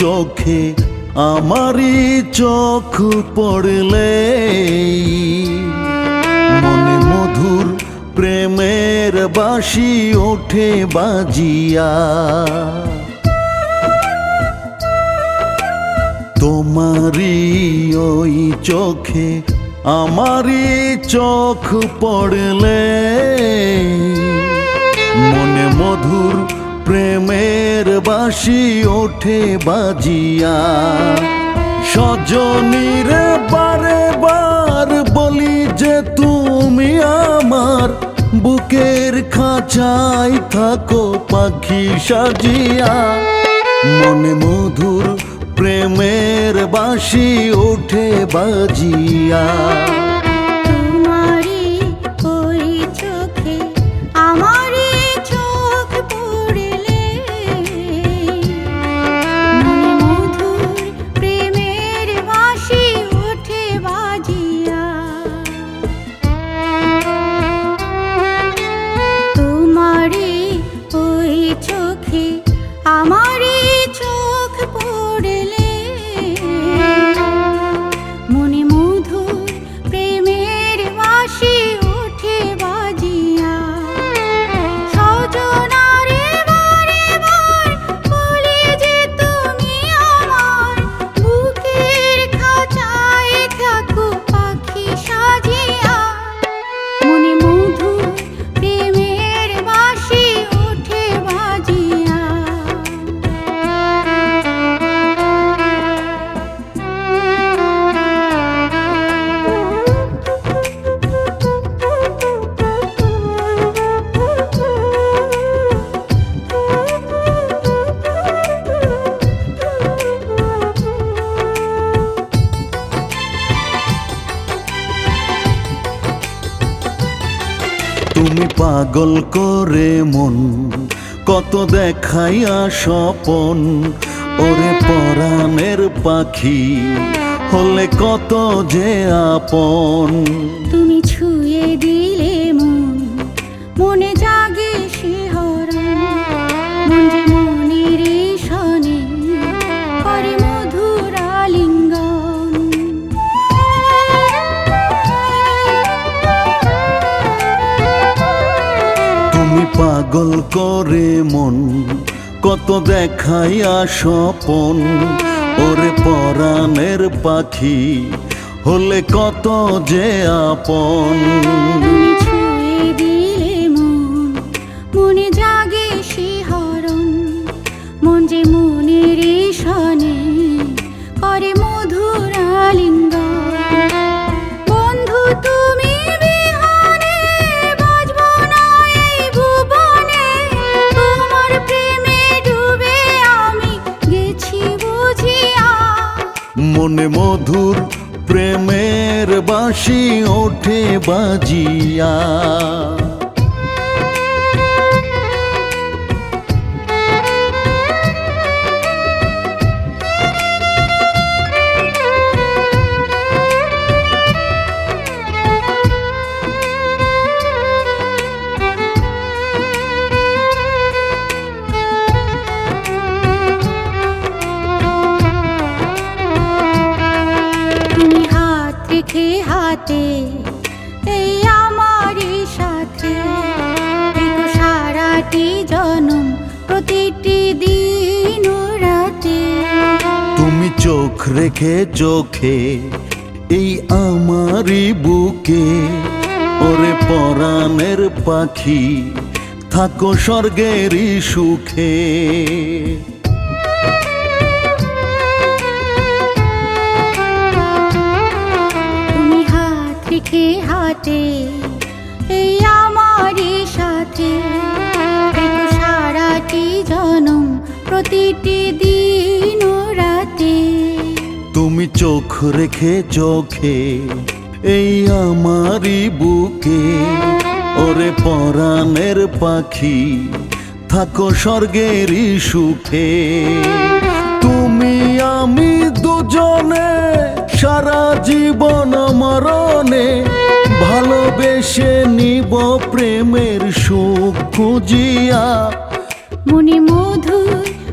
চোখে, আমারই চোখ পড়লে মনে মধুর প্রেমের বাসি ওঠে বাজিয়া। তোমারই ওই চোখে, আমারই চোখ পড়লে মনে মধুর প্রেমের বাসি ওঠে বাজিয়া। সজনীর বারে বার বলি যে তুমি আমার। বুকের খাঁচাই থাকো পাখি সাজিয়া। মনে মধুর প্রেমের বাসি ওঠে বাজিয়া। পাগল করে মন কত দেখাইয়া স্বপন। ওরে পরাণের পাখি হলে কত যে আপন। করে মন কত দেখাইয়া স্বপন। ওরে পরাণের পাখি হলে কত যে আপন। মনে মধুর প্রেমের বাঁশি ওঠে বাজিয়া। হাতে এই আমারই সাথে। সারাটি জনম প্রতিটি দিন রাতে। তুমি চোখ রেখে চোখে এই আমারই বুকে, ওরে পরাণের পাখি, থাকো স্বর্গেরই সুখে। রেখে হাতে এই আমারই সাথে। সারাটি জনম প্রতিটি দিন রাতে। তুমি চোখ রেখে চোখে, এই আমারই বুকে। ওরে পরাণের পাখি, থাকো স্বর্গেরই সুখে। নিব প্রেমের সুখ খুঁজিয়া। মুনি মধু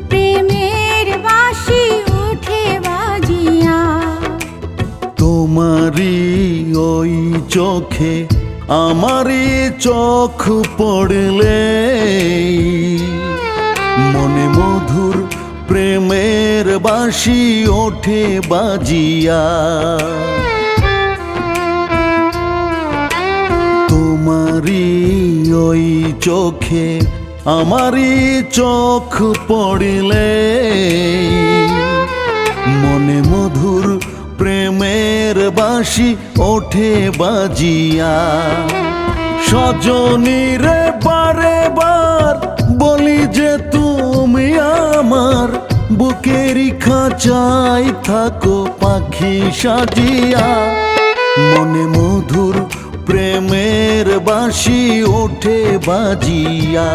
প্রেমের বাসি উঠে বাজিয়া। তোমারই ওই চোখে আমারি চোখ পড়লে। মনে মধুর প্রেমের বাসি ওঠে বাজিয়া। তোমারই ওই চোখে, আমারই চোখ পড়িলে। মনে মধুর প্রেমের বাসি ওঠে বাজিয়া। সজনী রে বারে বার বলি যে তুমি আমার, বুকেরই খাঁচাই থাকো পাখি সাজিয়া। মনে মধুর প্রেমের বাঁশি ওঠে বাজিয়া।